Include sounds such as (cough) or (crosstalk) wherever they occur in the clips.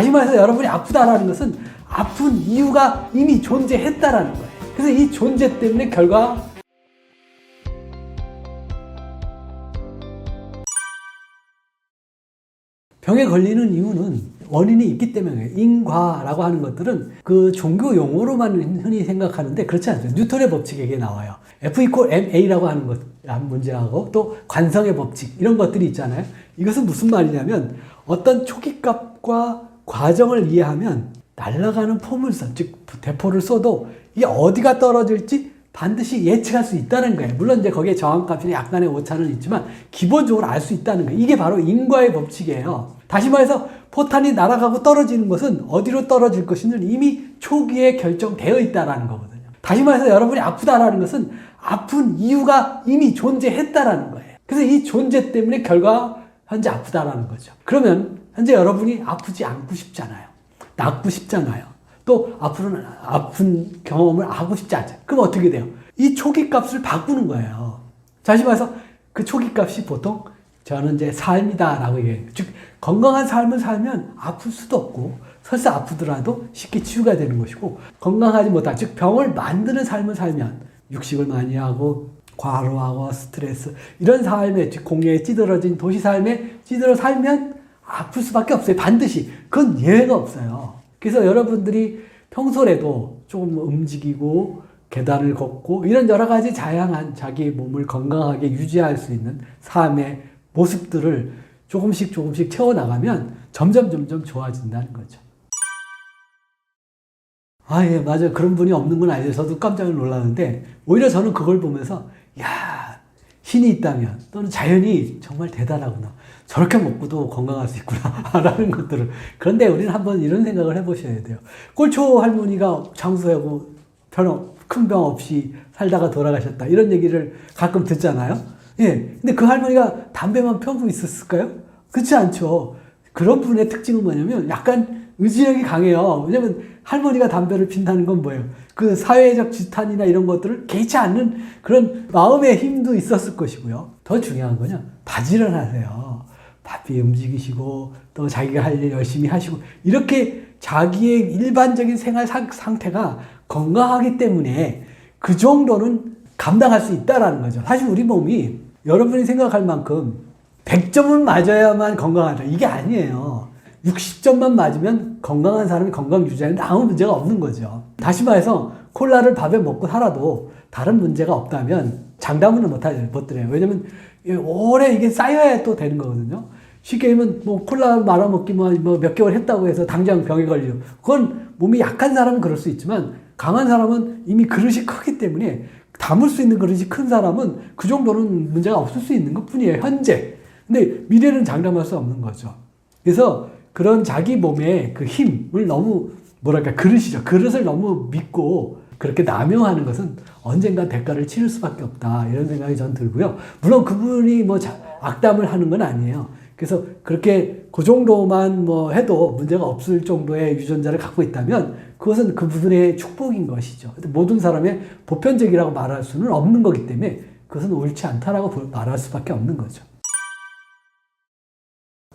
다시 말해서 여러분이 아프다라는 것은 아픈 이유가 이미 존재했다라는 거예요. 그래서 이 존재 때문에 결과 병에 걸리는 이유는 원인이 있기 때문에 인과라고 하는 것들은 그 종교 용어로만 흔히 생각하는데 그렇지 않죠. 뉴턴의 법칙에게 나와요. F 이퀄 MA라고 하는 것, 한 문제하고 또 관성의 법칙 이런 것들이 있잖아요. 이것은 무슨 말이냐면 어떤 초기값과 과정을 이해하면 날아가는 포물선, 즉 대포를 쏘도 이게 어디가 떨어질지 반드시 예측할 수 있다는 거예요. 물론 이제 거기에 저항값이 약간의 오차는 있지만 기본적으로 알 수 있다는 거예요. 이게 바로 인과의 법칙이에요. 다시 말해서 포탄이 날아가고 떨어지는 것은 어디로 떨어질 것인지는 이미 초기에 결정되어 있다라는 거거든요. 다시 말해서 여러분이 아프다라는 것은 아픈 이유가 이미 존재했다라는 거예요. 그래서 이 존재 때문에 결과 현재 아프다라는 거죠. 그러면 현재 여러분이 아프지 않고 싶잖아요. 낫고 싶잖아요. 또 앞으로는 아픈 경험을 하고 싶지 않죠. 그럼 어떻게 돼요? 이 초기 값을 바꾸는 거예요. 다시 말해서 그 초기 값이 보통 저는 이제 삶이다라고 얘기해요. 즉 건강한 삶을 살면 아플 수도 없고 설사 아프더라도 쉽게 치유가 되는 것이고 건강하지 못한 즉 병을 만드는 삶을 살면 육식을 많이 하고 과로하고 스트레스 이런 삶에 즉 공해에 찌들어진 도시 삶에 찌들어 살면 아플 수밖에 없어요. 반드시 그건 예외가 없어요. 그래서 여러분들이 평소에도 조금 움직이고 계단을 걷고 이런 여러 가지 다양한 자기 몸을 건강하게 유지할 수 있는 삶의 모습들을 조금씩 조금씩 채워나가면 점점 점점 좋아진다는 거죠. 아, 예, 맞아요. 그런 분이 없는 건 아니죠. 저도 깜짝 놀랐는데, 오히려 저는 그걸 보면서, 야 신이 있다면, 또는 자연이 정말 대단하구나. 저렇게 먹고도 건강할 수 있구나. (laughs) 라는 것들을. 그런데 우리는 한번 이런 생각을 해보셔야 돼요. 꼴초 할머니가 장수하고 큰병 없이 살다가 돌아가셨다. 이런 얘기를 가끔 듣잖아요. 예. 근데 그 할머니가 담배만 펴고 있었을까요? 그렇지 않죠. 그런 분의 특징은 뭐냐면 약간 의지력이 강해요. 왜냐면 할머니가 담배를 핀다는 건 뭐예요? 그 사회적 지탄이나 이런 것들을 개의치 않는 그런 마음의 힘도 있었을 것이고요. 더 중요한 거냐? 바지를 하세요. 바삐 움직이시고 또 자기가 할 일 열심히 하시고 이렇게 자기의 일반적인 생활 상, 상태가 건강하기 때문에 그 정도는 감당할 수 있다라는 거죠. 사실 우리 몸이 여러분이 생각할 만큼 100점은 맞아야만 건강하다. 이게 아니에요. 60점만 맞으면 건강한 사람이 건강 유지하는데 아무 문제가 없는 거죠. 다시 말해서 콜라를 밥에 먹고 살아도 다른 문제가 없다면 장담은 못 드려요. 왜냐면 오래 이게 쌓여야 또 되는 거거든요. 쉽게 얘기하면 뭐 콜라 말아먹기만 뭐몇 개월 했다고 해서 당장 병에 걸려. 그건 몸이 약한 사람은 그럴 수 있지만 강한 사람은 이미 그릇이 크기 때문에 담을 수 있는 그릇이 큰 사람은 그 정도는 문제가 없을 수 있는 것 뿐이에요. 현재. 근데 미래는 장담할 수 없는 거죠. 그래서 그런 자기 몸의 그 힘을 너무 뭐랄까 그릇이죠. 그릇을 너무 믿고 그렇게 남용하는 것은 언젠가 대가를 치를 수밖에 없다. 이런 생각이 전 들고요. 물론 그분이 뭐 자, 악담을 하는 건 아니에요. 그래서 그렇게 그 정도만 뭐 해도 문제가 없을 정도의 유전자를 갖고 있다면 그것은 그 부분의 축복인 것이죠. 모든 사람의 보편적이라고 말할 수는 없는 거기 때문에 그것은 옳지 않다라고 말할 수밖에 없는 거죠.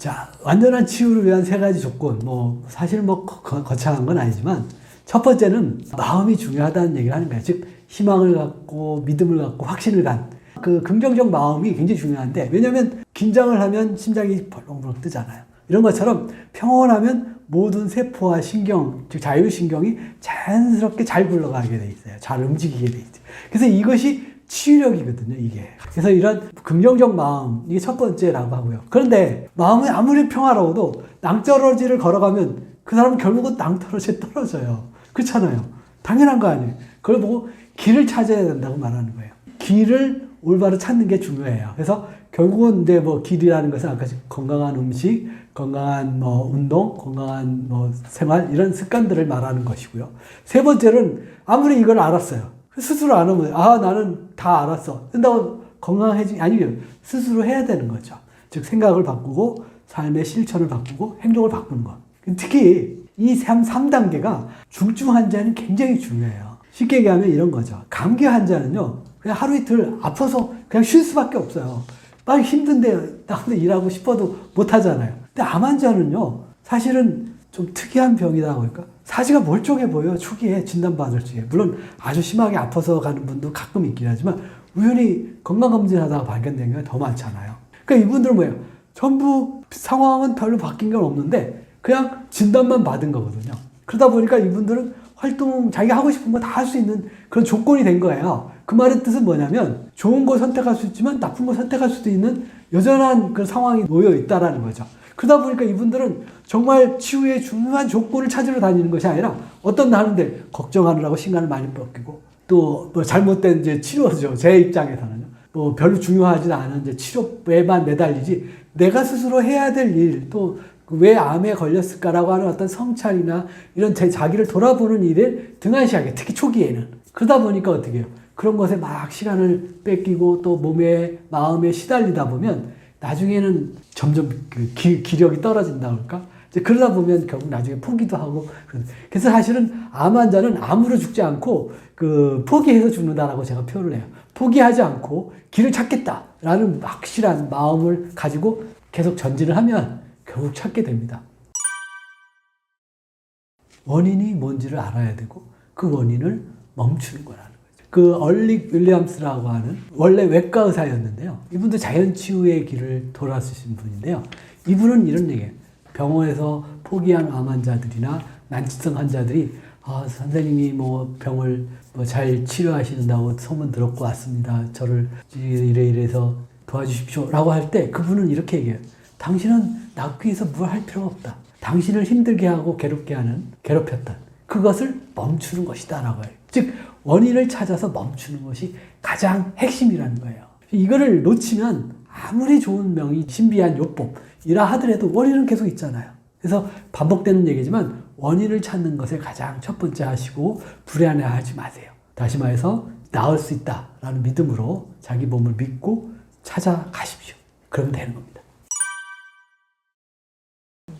자, 완전한 치유를 위한 세 가지 조건. 뭐, 사실 뭐, 거, 거창한 건 아니지만, 첫 번째는 마음이 중요하다는 얘기를 하는 거예요. 즉, 희망을 갖고, 믿음을 갖고, 확신을 간. 그 긍정적 마음이 굉장히 중요한데, 왜냐면, 긴장을 하면 심장이 벌렁벌렁 뜨잖아요. 이런 것처럼 평온하면 모든 세포와 신경, 즉 자율신경이 자연스럽게 잘 굴러가게 돼 있어요. 잘 움직이게 돼 있어요. 그래서 이것이 치유력이거든요, 이게. 그래서 이런 긍정적 마음, 이게 첫 번째라고 하고요. 그런데 마음이 아무리 평화로워도 낭떠러지를 걸어가면 그 사람은 결국은 낭떠러지에 떨어져요. 그렇잖아요. 당연한 거 아니에요. 그걸 보고 길을 찾아야 된다고 말하는 거예요. 길을 올바로 찾는 게 중요해요. 그래서 결국은 이제 뭐 길이라는 것은 아까 건강한 음식, 건강한 뭐 운동, 건강한 뭐 생활 이런 습관들을 말하는 것이고요. 세 번째는 아무리 이걸 알았어요. 스스로 안 하면 아 나는 다 알았어. 된다고 건강해지 아니요 스스로 해야 되는 거죠. 즉 생각을 바꾸고 삶의 실천을 바꾸고 행동을 바꾸는 것. 특히 이 3, 3단계가 중증 환자는 굉장히 중요해요. 쉽게 얘기하면 이런 거죠. 감기 환자는요. 그냥 하루 이틀 아파서 그냥 쉴 수밖에 없어요. 빨리 힘든데 나한테 일하고 싶어도 못 하잖아요. 근데 암 환자는요. 사실은 좀 특이한 병이다 보니까 사지가 멀쩡해 보여요. 초기에 진단받을 적에. 물론 아주 심하게 아파서 가는 분도 가끔 있긴 하지만 우연히 건강검진하다가 발견된 게더 많잖아요. 그러니까 이분들은 뭐예요? 전부 상황은 별로 바뀐 건 없는데 그냥 진단만 받은 거거든요. 그러다 보니까 이분들은 활동 자기가 하고 싶은 거 다 할 수 있는 그런 조건이 된 거예요. 그 말의 뜻은 뭐냐면 좋은 거 선택할 수 있지만 나쁜 거 선택할 수도 있는 여전한 그 상황이 놓여 있다라는 거죠. 그러다 보니까 이분들은 정말 치유의 중요한 조건을 찾으러 다니는 것이 아니라 어떤 하는데 걱정하느라고 시간을 많이 뺏기고 또 뭐 잘못된 이제 치료죠. 제 입장에서는요. 뭐 별로 중요하지 않은 이제 치료에만 매달리지 내가 스스로 해야 될 일, 또 왜 암에 걸렸을까라고 하는 어떤 성찰이나 이런 제 자기를 돌아보는 일에 등한시하게 특히 초기에는 그러다 보니까 어떻게 해요? 그런 것에 막 시간을 뺏기고 또 몸에 마음에 시달리다 보면 나중에는 점점 그 기, 기력이 떨어진다 그럴까? 이제 그러다 보면 결국 나중에 포기도 하고 그래서 사실은 암 환자는 암으로 죽지 않고 그 포기해서 죽는다라고 제가 표현을 해요. 포기하지 않고 길을 찾겠다라는 확실한 마음을 가지고 계속 전진을 하면 결국 찾게 됩니다. 원인이 뭔지를 알아야 되고 그 원인을 멈추는 거라는. 그 얼릭 윌리엄스라고 하는 원래 외과 의사였는데요. 이분도 자연 치유의 길을 돌아서신 분인데요. 이분은 이런 얘기예요. 병원에서 포기한 암 환자들이나 난치성 환자들이 아, 선생님이 뭐 병을 뭐 잘 치료하신다고 소문 들었고 왔습니다. 저를 이래 이래서 도와주십시오. 라고 할 때 그분은 이렇게 얘기해요. 당신은 위해서 뭘 할 필요가 없다. 당신을 힘들게 하고 괴롭게 하는, 괴롭혔던 그것을 멈추는 것이다. 라고 해요. 즉, 원인을 찾아서 멈추는 것이 가장 핵심이라는 거예요. 이거를 놓치면 아무리 좋은 명의, 신비한 요법이라 하더라도 원인은 계속 있잖아요. 그래서 반복되는 얘기지만 원인을 찾는 것에 가장 첫 번째 하시고 불안해하지 마세요. 다시 말해서 나을 수 있다라는 믿음으로 자기 몸을 믿고 찾아가십시오. 그러면 되는 겁니다.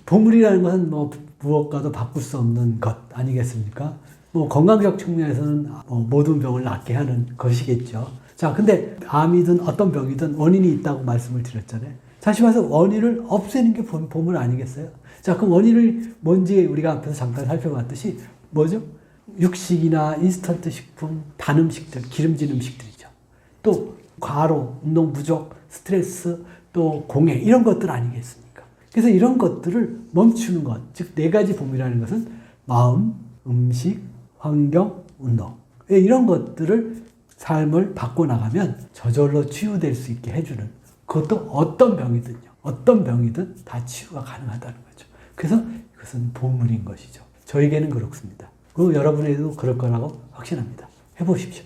보물이라는 것은 뭐 무엇과도 바꿀 수 없는 것 아니겠습니까? 뭐 건강적 측면에서는 뭐 모든 병을 낫게 하는 것이겠죠. 자, 근데 암이든 어떤 병이든 원인이 있다고 말씀을 드렸잖아요. 다시 말해서 원인을 없애는 게 보- 보물 아니겠어요? 자, 그 원인을 뭔지 우리가 앞에서 잠깐 살펴봤듯이 뭐죠? 육식이나 인스턴트 식품, 단 음식들, 기름진 음식들이죠. 또 과로, 운동 부족, 스트레스, 또 공해 이런 것들 아니겠습니까? 그래서 이런 것들을 멈추는 것, 즉 네 가지 봄이라는 것은 마음, 음식, 환경, 운동 예, 이런 것들을 삶을 바꿔 나가면 저절로 치유될 수 있게 해주는 그것도 어떤 병이든요, 어떤 병이든 다 치유가 가능하다는 거죠. 그래서 이것은 보물인 것이죠. 저에게는 그렇습니다. 그리고 여러분에게도 그럴 거라고 확신합니다. 해보십시오.